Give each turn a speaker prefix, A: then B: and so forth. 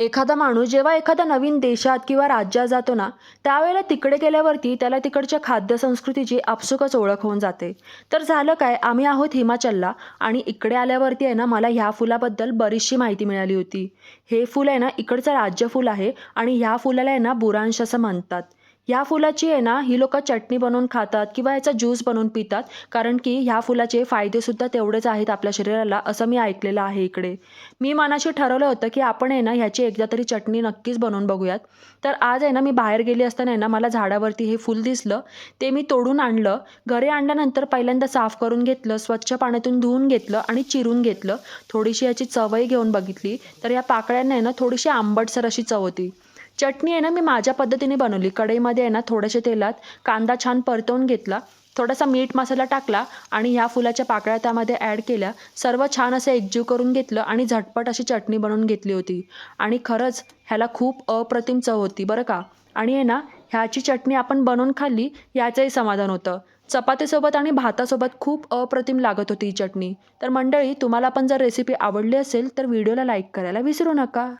A: एखादा माणूस जेव्हा एखाद्या नवीन देशात किंवा राज्यात जातो ना त्यावेळेला तिकडे गेल्यावरती त्याला तिकडच्या खाद्यसंस्कृतीची आपसुकच ओळख होऊन जाते. तर झालं काय आम्ही आहोत हिमाचलला आणि इकडे आल्यावरती आहे ना मला ह्या फुलाबद्दल बरीचशी माहिती मिळाली होती. हे फुल आहे ना इकडचं राज्य फुल आहे आणि ह्या फुलाला आहे ना बुरांश असं म्हणतात. ह्या फुलाची आहे ना ही लोक चटणी बनवून खातात किंवा याचा ज्यूस बनवून पितात कारण की ह्या फुलाचे फायदेसुद्धा तेवढेच आहेत आपल्या शरीराला असं मी ऐकलेलं आहे इकडे. मी मनाशी ठरवलं होतं की आपण आहे ना ह्याची एकदा तरी चटणी नक्कीच बनवून बघूयात. तर आज आहे ना मी बाहेर गेली असताना आहे ना मला झाडावरती हे फूल दिसलं. ते मी तोडून आणलं. घरी आणल्यानंतर पहिल्यांदा साफ करून घेतलं स्वच्छ पाण्यातून धुवून घेतलं आणि चिरून घेतलं. थोडीशी याची चवही घेऊन बघितली. तर या पाकळ्यांना आहे ना थोडीशी आंबटसर अशी चव होती. चटणी आहे ना मी माझ्या पद्धतीने बनवली. कढईमध्ये आहे ना थोड्याशा तेलात कांदा छान परतवून घेतला. थोडासा मीठ मसाला टाकला आणि ह्या फुलाच्या पाकळ्या त्यामध्ये ॲड केल्या. सर्व छान असं एकजीव करून घेतलं आणि झटपट अशी चटणी बनवून घेतली होती. आणि खरंच ह्याला खूप अप्रतिम चव होती बरं का? आणि आहे ना ह्याची चटणी आपण बनवून खाल्ली याचंही समाधान होतं. चपातीसोबत आणि भातासोबत खूप अप्रतिम लागत होती ही चटणी. तर मंडळी तुम्हाला पण जर रेसिपी आवडली असेल तर व्हिडिओला लाईक करायला विसरू नका.